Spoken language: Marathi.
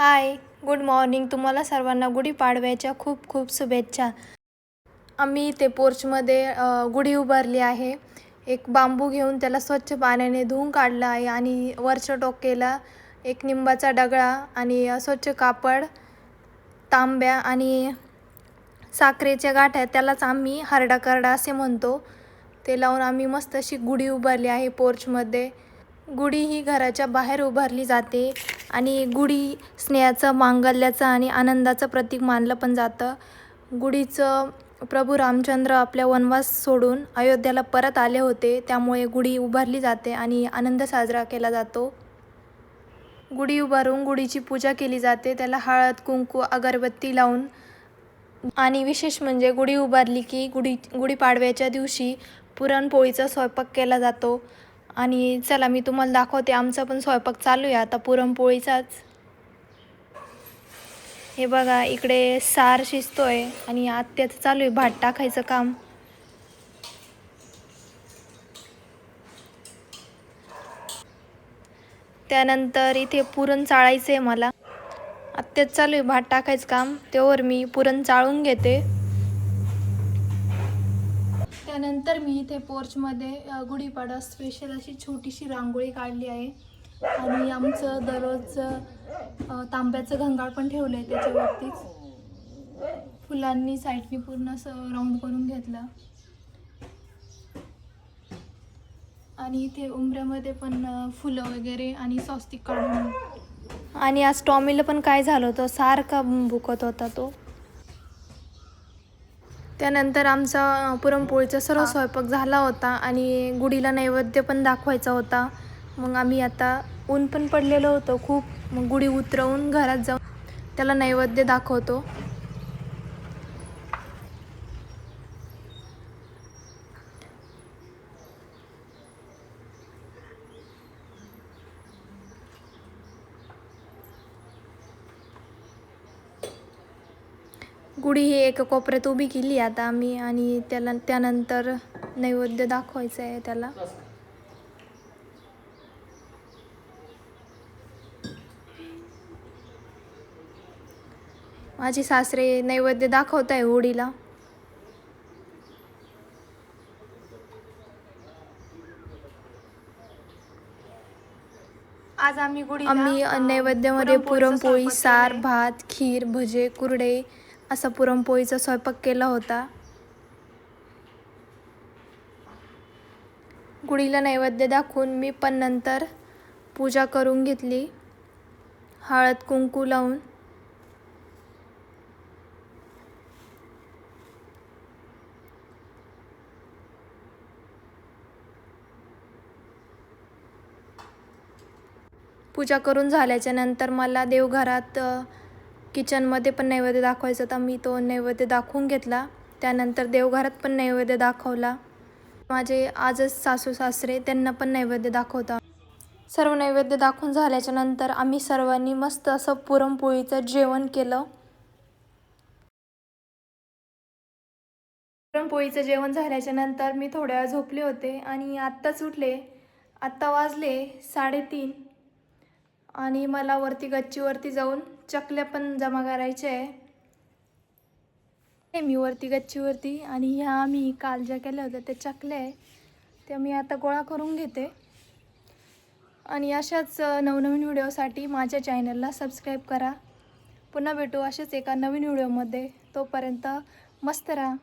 Hi good morning. तुम्हाला सर्वांना गुढीपाडव्याच्या खूप खूप शुभेच्छा. आम्ही इथे पोर्चमध्ये गुढी उभारली आहे. एक बांबू घेऊन त्याला स्वच्छ पाण्याने धुवून काढलं आहे आणि वरच्या टोकेला एक निंबाचा डगळा आणि स्वच्छ कापड तांब्या आणि साखरेच्या गाठ्या त्यालाच आम्ही हरडा करडा असे म्हणतो. ते लावून आम्ही मस्त अशी गुढी उभारली आहे पोर्चमध्ये. गुढी ही घराच्या बाहेर उभारली जाते. आणि गुढी स्नेहाचं मांगल्याचं आणि आनंदाचं प्रतीक मानलं पण जातं. गुढीचं प्रभू रामचंद्र आपल्या वनवास सोडून अयोध्याला परत आले होते. त्यामुळे गुढी उभारली जाते आणि आनंद साजरा केला जातो. गुढी उभारून गुढीची पूजा केली जाते. त्याला हळद कुंकू अगरबत्ती लावून आणि विशेष म्हणजे गुढी उभारली की गुढी गुढीपाडव्याच्या दिवशी पुरणपोळीचा स्वयंपाक केला जातो. आणि चला मी तुम्हाला दाखवते. आमचा पण स्वयंपाक चालू आहे. आता पुरणपोळीचाच. हे बघा इकडे सार शिजतोय आणि आत्याचं चालू आहे भात टाकायचं काम. त्यानंतर इथे पुरण चाळायचं आहे मला. आत्याच चालू आहे भात टाकायचं काम. त्यावर मी पुरण चाळून घेते. त्यानंतर मी इथे पोर्चमध्ये गुढीपाडा स्पेशल अशी छोटीशी रांगोळी काढली आहे. आणि आमचं दररोजचं तांब्याचं घंगाळ पण ठेवलं आहे त्याच्यावरतीच. फुलांनी साईडनी पूर्ण असं राऊंड करून घेतलं. आणि इथे उंबऱ्यामध्ये पण फुलं वगैरे आणि स्वस्तिक काढून. आणि आज टॉमीला पण काय झालं होतं? सारखा भुकत होता तो. त्यानंतर आमचा पुरणपोळीचा सर्व स्वयंपाक झाला होता आणि गुढीला नैवेद्य पण दाखवायचा होता. मग आम्ही आता ऊन पण पडलेलं होतं खूप. मग गुढी उतरवून घरात जाऊन त्याला नैवेद्य दाखवतो. गुढी ही एका कोपऱ्यात उभी केली आता आम्ही आणि त्याला त्यानंतर नैवेद्य दाखवायचं आहे त्याला. माझी सासरे नैवेद्य दाखवत आहे होळीला. आज आम्ही आम्ही नैवेद्यामध्ये पुरणपोळी सार भात खीर भजे कुरडे असा पुरणपोळीचा स्वयंपाक केला होता. गुढीला नैवेद्य दाखवून मी पण नंतर पूजा करून घेतली. हळद कुंकू लावून. पूजा करून झाल्याच्यानंतर मला देवघरात किचनमध्ये पण नैवेद्य दाखवायचा तर मी तो नैवेद्य दाखवून घेतला. त्यानंतर देवघरात पण नैवेद्य दाखवला. माझे आजच सासू सासरे त्यांना पण नैवेद्य दाखवता. सर्व नैवेद्य दाखवून झाल्याच्यानंतर आम्ही सर्वांनी मस्त असं पुरणपोळीचं जेवण केलं. पुरणपोळीचं जेवण झाल्याच्यानंतर मी थोड्या वेळा झोपले होते आणि आत्ताच उठले. आत्ता वाजले साडेतीन. आणि मला वरती गच्चीवरती जाऊन चकल्या पण जमा करायच्या आहे. मी वरती गच्चीवरती आणि ह्या मी काल ज्या केल्या होत्या त्या चकल्या आहे. त्या मी आता गोळा करून घेते. आणि अशाच नवनवीन व्हिडिओसाठी माझ्या चॅनलला सबस्क्राईब करा. पुन्हा भेटू असेच एका नवीन व्हिडिओमध्ये. तोपर्यंत मस्त राहा.